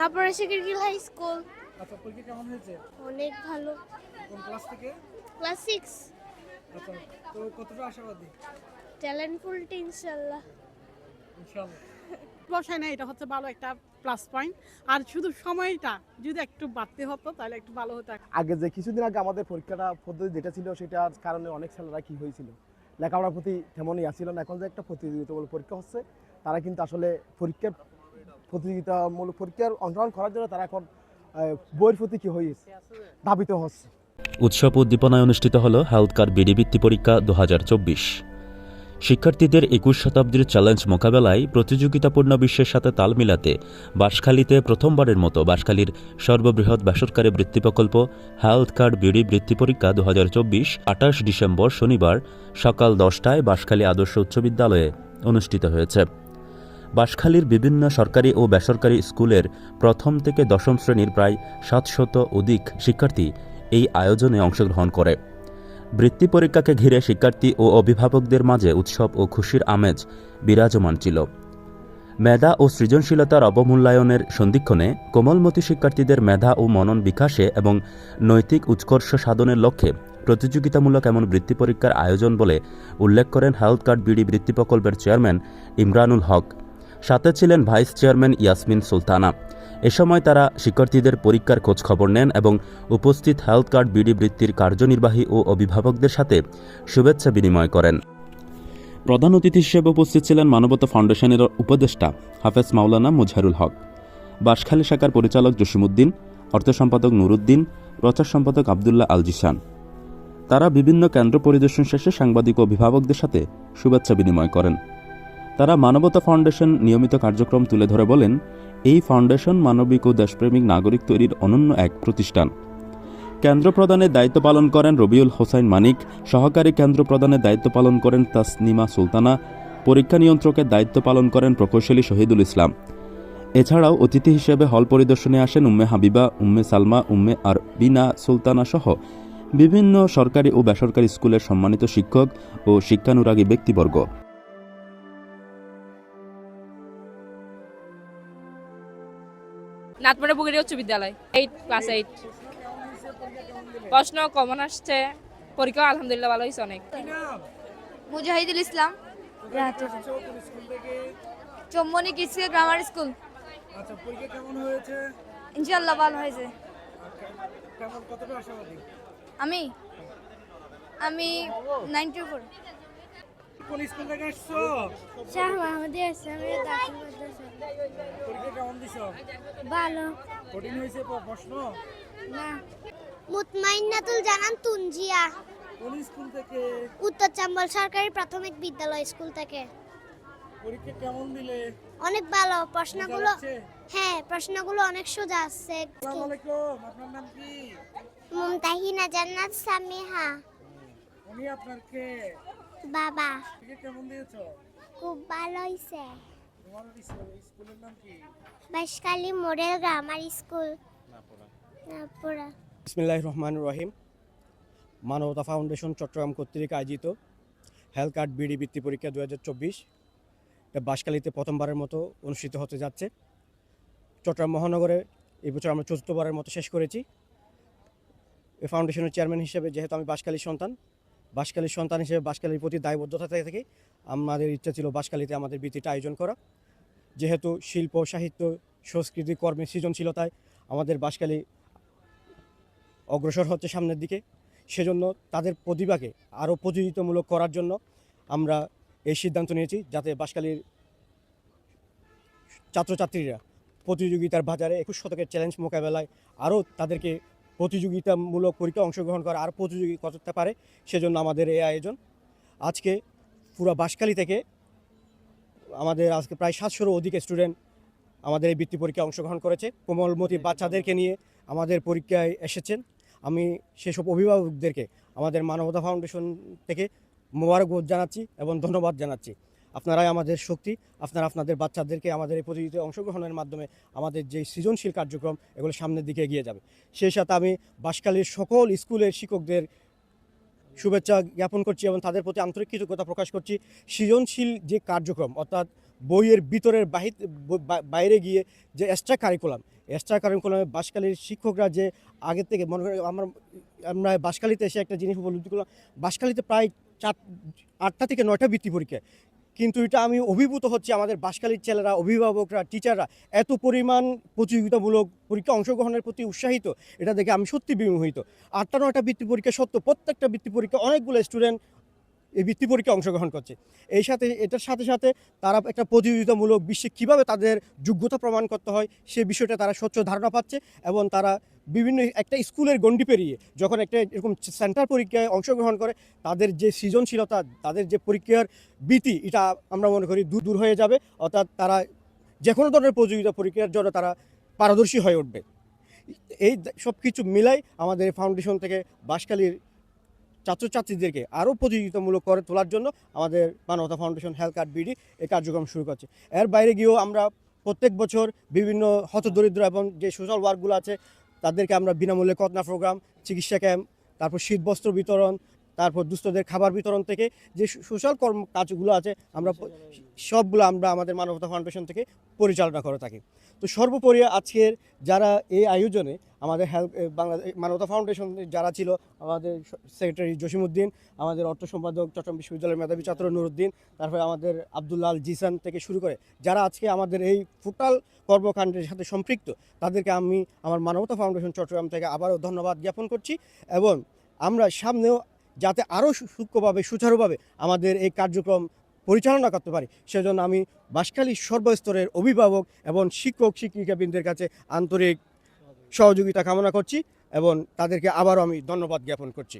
তারপরে secondary high school আচ্ছা পরীক্ষা কেমন হয়েছে? অনেক ভালো। কোন ক্লাস থেকে? ক্লাস সিক্স আচ্ছা তো কতটা আশাবাদী? ট্যালেন্টফুল ইনশাল্লাহ ইনশাআল্লাহ। বসায় না এটা হচ্ছে ভালো একটা প্লাস পয়েন্ট আর শুধু সময়টা যদি একটু বাড়তে হতো তাহলে একটু ভালো হতো। আগে যে কিছুদিন আগে আমাদের পরীক্ষাটা পদ্ধতি যেটা ছিল সেটার কারণে অনেক ছেলেরা কি হয়েছিল? লেখাপড়ার প্রতি তেমনই আসছিল না। এখন যে একটা প্রতিযোগিতামূলক পরীক্ষা হচ্ছে তারা কিন্তু আসলে পরীক্ষার প্রতিযোগিতামূলক পরীক্ষার অংশগ্রহণ করার জন্য তারা এখন বইয়ের প্রতি কি হয়েছে ধাবিত হচ্ছে। উৎসব উদ্দীপনায় অনুষ্ঠিত হল হেলথ কার্ড বিডি বৃত্তি পরীক্ষা দু হাজার চব্বিশ। শিক্ষার্থীদের একুশ শতাব্দীর চ্যালেঞ্জ মোকাবেলায় প্রতিযোগিতাপূর্ণ বিশ্বের সাথে তাল মিলাতে বাঁশখালীতে প্রথমবারের মতো বাঁশখালীর সর্ববৃহৎ বেসরকারি বৃত্তি প্রকল্প হেলথ কার্ড বিডি বৃত্তি পরীক্ষা দু হাজার চব্বিশ আঠাশ ডিসেম্বর শনিবার সকাল দশটায় বাঁশখালী আদর্শ উচ্চ বিদ্যালয়ে অনুষ্ঠিত হয়েছে। বাঁশখালীর বিভিন্ন সরকারি ও বেসরকারি স্কুলের প্রথম থেকে দশম শ্রেণির প্রায় সাতশত অধিক শিক্ষার্থী এই আয়োজনে অংশগ্রহণ করে। বৃত্তি পরীক্ষাকে ঘিরে শিক্ষার্থী ও অভিভাবকদের মাঝে উৎসব ও খুশির আমেজ বিরাজমান ছিল। মেধা ও সৃজনশীলতার অবমূল্যায়নের সন্ধিক্ষণে কোমলমতি শিক্ষার্থীদের মেধা ও মনন বিকাশে এবং নৈতিক উৎকর্ষ সাধনের লক্ষ্যে প্রতিযোগিতামূলক এমন বৃত্তি পরীক্ষার আয়োজন বলে উল্লেখ করেন হেলথ কার্ড বিডি বৃত্তি প্রকল্পের চেয়ারম্যান ইমরানুল হক। সাথে ছিলেন ভাইস চেয়ারম্যান ইয়াসমিন সুলতানা। এ সময় তারা শিক্ষার্থীদের পরীক্ষার খোঁজ খবর নেন এবং উপস্থিত হেলথ কার্ড বিডি বৃত্তির কার্যনির্বাহী ও অভিভাবকদের সাথে শুভেচ্ছা বিনিময় করেন। প্রধান অতিথি হিসেবে উপস্থিত ছিলেন মানবতা ফাউন্ডেশনের উপদেষ্টা হাফেজ মাওলানা মুজহারুল হক, বাঁশখালী শাখার পরিচালক জসিমুদ্দিন অর্থ সম্পাদক নুরুদ্দিন, প্রচার সম্পাদক আবদুল্লাহ আল জিসান তারা বিভিন্ন কেন্দ্র পরিদর্শন শেষে সাংবাদিক ও অভিভাবকদের সাথে শুভেচ্ছা বিনিময় করেন। তারা মানবতা ফাউন্ডেশন নিয়মিত কার্যক্রম তুলে ধরে বলেন, এই ফাউন্ডেশন মানবিক ও দেশপ্রেমিক নাগরিক তৈরির অনন্য এক প্রতিষ্ঠান। কেন্দ্র প্রদানের দায়িত্ব পালন করেন রবিউল হোসাইন মানিক, সহকারী কেন্দ্র প্রদানের দায়িত্ব পালন করেন তাসনিমা সুলতানা, পরীক্ষা নিয়ন্ত্রকের দায়িত্ব পালন করেন প্রকৌশলী শহীদুল ইসলাম। এছাড়াও অতিথি হিসেবে হল পরিদর্শনে আসেন উম্মে হাবিবা, উম্মে সালমা, উম্মে আর বিনা সুলতানা সহ বিভিন্ন সরকারি ও বেসরকারি স্কুলের সম্মানিত শিক্ষক ও শিক্ষানুরাগী ব্যক্তিবর্গ। নাটপাড়া বুগেরি উচ্চ বিদ্যালয়। এইট ক্লাস এইট প্রশ্ন কমন আসছে। পরীক্ষা আলহামদুলিল্লাহ ভালো হয়েছে অনেক। মুজাহিদুল ইসলাম। চম্বনী কিসকে গ্রামার স্কুল আচ্ছা পরীক্ষা কেমন হয়েছে? ইনশাল্লাহ ভালো হয়েছে। আশাবাদী? আমি? আমি নাইনটি ফোর কোন স্কুল থেকে আসছো? শাহ ইসলামের দাখিল মাদ্রাসা। পরীক্ষা কেমন দিছো? ভালো। কঠিন হয়েছে প্রশ্ন? না। মুতমাইন্নাতুল জানান তুনজিয়া। কোন স্কুল থেকে? উত্তর চাম্বল সরকারি প্রাথমিক বিদ্যালয় স্কুল থেকে। পরীক্ষা কেমন দিলে? অনেক ভালো। প্রশ্নগুলো হ্যাঁ প্রশ্নগুলো অনেক সোজা আছে। আসসালামু আলাইকুম। আপনার নাম কি? মুমতাহিনা জান্নাত সামিহা। উনি আপনার কে? বাবা। কেমন দিয়েছ? খুব ভালো হয়েছে তোমার স্কুলের নাম কি? Baishkali model grammar school. নাপুরা বিসমিল্লাহ রহমান রহিম। মানবতা ফাউন্ডেশন চট্টগ্রাম কর্তৃক আয়োজিত হেলথ কার্ড বিডি বৃত্তি পরীক্ষা দু হাজার চব্বিশ বাঁশখালীতে প্রথমবারের মতো অনুষ্ঠিত হতে যাচ্ছে। চট্টগ্রাম মহানগরে এই বছর আমরা চতুর্থবারের মতো শেষ করেছি। এই ফাউন্ডেশনের চেয়ারম্যান হিসেবে যেহেতু আমি বাঁশখালীর সন্তান বাঁশখালীর সন্তান হিসেবে বাসকালীর প্রতি দায়বদ্ধতা থেকে আমাদের ইচ্ছা ছিল বাসকালীতে আমাদের বৃত্তিটা আয়োজন করা। যেহেতু শিল্প, সাহিত্য, সংস্কৃতি, কর্মের সৃজনশীলতায় আমাদের বাসকালী অগ্রসর হচ্ছে সামনের দিকে, সেজন্য তাদের প্রতিভাকে আরও প্রতিযোগিতামূলক করার জন্য আমরা এই সিদ্ধান্ত নিয়েছি যাতে বাসকালীর ছাত্রছাত্রীরা প্রতিযোগিতার বাজারে একুশ শতকের চ্যালেঞ্জ মোকাবেলায় আরও তাদেরকে প্রতিযোগিতামূলক পরীক্ষা অংশগ্রহণ করা আর প্রতিযোগী করতে পারে সেজন্য আমাদের এই আয়োজন। আজকে পুরো বাঁশখালী থেকে আমাদের আজকে প্রায় সাতশোরও অধিক স্টুডেন্ট আমাদের এই বৃত্তি পরীক্ষায় অংশগ্রহণ করেছে। কোমলমতি বাচ্চাদেরকে নিয়ে আমাদের পরীক্ষায় এসেছেন। আমি সেসব অভিভাবকদেরকে আমাদের মানবতা ফাউন্ডেশন থেকে মোবারকবাদ জানাচ্ছি এবং ধন্যবাদ জানাচ্ছি। আপনারাই আমাদের শক্তি, আপনারা আপনাদের বাচ্চাদেরকে আমাদের এই প্রতিযোগিতায় অংশগ্রহণের মাধ্যমে আমাদের যে সৃজনশীল কার্যক্রম, এগুলো সামনের দিকে এগিয়ে যাবে। সেই সাথে আমি বাঁশখালীর সকল স্কুলের শিক্ষকদের শুভেচ্ছা জ্ঞাপন করছি এবং তাদের প্রতি আন্তরিক কৃতজ্ঞতা প্রকাশ করছি। সৃজনশীল যে কার্যক্রম, অর্থাৎ বইয়ের ভিতরের বাইরে গিয়ে যে এক্সট্রা কারিকুলাম এক্সট্রা কারিকুলামে বাসকালীর শিক্ষকরা যে আগে থেকে, মনে করি আমার, আমরা বাসকালীতে এসে একটা জিনিস উপলব্ধি করলাম, বাসকালীতে প্রায় চার, আটটা থেকে নয়টা বৃত্তি পরীক্ষা কিন্তু এটা আমি অভিভূত হচ্ছি আমাদের বাসকালীর ছেলেরা, অভিভাবকরা টিচাররা এত পরিমাণ প্রতিযোগিতামূলক পরীক্ষা অংশগ্রহণের প্রতি উৎসাহিত। এটা দেখে আমি সত্যি বিমোহিত। আটটা নয়টা বৃত্তি পরীক্ষা সত্য প্রত্যেকটা বৃত্তি পরীক্ষা অনেকগুলো স্টুডেন্ট এই বৃত্তি পরীক্ষায় অংশগ্রহণ করছে। এই সাথে, এটার সাথে সাথে তারা একটা প্রতিযোগিতামূলক বিশ্বে কীভাবে তাদের যোগ্যতা প্রমাণ করতে হয়, সে বিষয়টা তারা স্বচ্ছ ধারণা পাচ্ছে এবং তারা বিভিন্ন একটা স্কুলের গণ্ডি পেরিয়ে যখন একটা এরকম সেন্টার পরীক্ষায় অংশগ্রহণ করে, তাদের যে সৃজনশীলতা, তাদের যে পরীক্ষার বৃত্তি এটা আমরা মনে করি দূর দূর হয়ে যাবে। অর্থাৎ তারা যে কোনো ধরনের প্রতিযোগিতা পরীক্ষার জন্য তারা পারদর্শী হয়ে উঠবে। এই সব কিছু মিলাই আমাদের ফাউন্ডেশন থেকে বাঁশখালীর ছাত্রছাত্রীদেরকে আরও প্রতিযোগিতামূলক করে তোলার জন্য আমাদের মানবতা ফাউন্ডেশন হেলথ কার্ড বিডি এই কার্যক্রম শুরু করছে। এর বাইরে গিয়েও আমরা প্রত্যেক বছর বিভিন্ন হতদরিদ্র এবং যে সোশ্যাল ওয়ার্কগুলো আছে, তাদেরকে আমরা বিনামূল্যে কতনা প্রোগ্রাম চিকিৎসা ক্যাম্প তারপর শীতবস্ত্র বিতরণ তারপর দুস্থদের খাবার বিতরণ থেকে যে সোশ্যাল কর্ম কাজগুলো আছে, আমরা সবগুলো আমরা আমাদের মানবতা ফাউন্ডেশন থেকে পরিচালনা করে থাকি। তো সর্বোপরি আজকের যারা এই আয়োজনে আমাদের হেল্প বাংলাদেশ মানবতা ফাউন্ডেশন যারা ছিল, আমাদের সেক্রেটারি জসিমউদ্দিন, আমাদের অর্থ সম্পাদক চট্টগ্রাম বিশ্ববিদ্যালয়ের মেধাবী ছাত্র নুরুদ্দিন, তারপরে আমাদের আবদুল্লাল জিসান থেকে শুরু করে যারা আজকে আমাদের এই ফুটাল কর্মকাণ্ডের সাথে সম্পৃক্ত, তাদেরকে আমি আমার মানবতা ফাউন্ডেশন চট্টগ্রাম থেকে আবারও ধন্যবাদ জ্ঞাপন করছি এবং আমরা সামনেও যাতে আরও সূক্ষ্মভাবে, সুচারুভাবে আমাদের এই কার্যক্রম পরিচালনা করতে পারি। সেজন্য আমি বাসখালী সর্বস্তরের অভিভাবক এবং শিক্ষক, শিক্ষিকাবৃন্দের কাছে আন্তরিক সহযোগিতা কামনা করছি এবং তাদেরকে আবারও আমি ধন্যবাদ জ্ঞাপন করছি।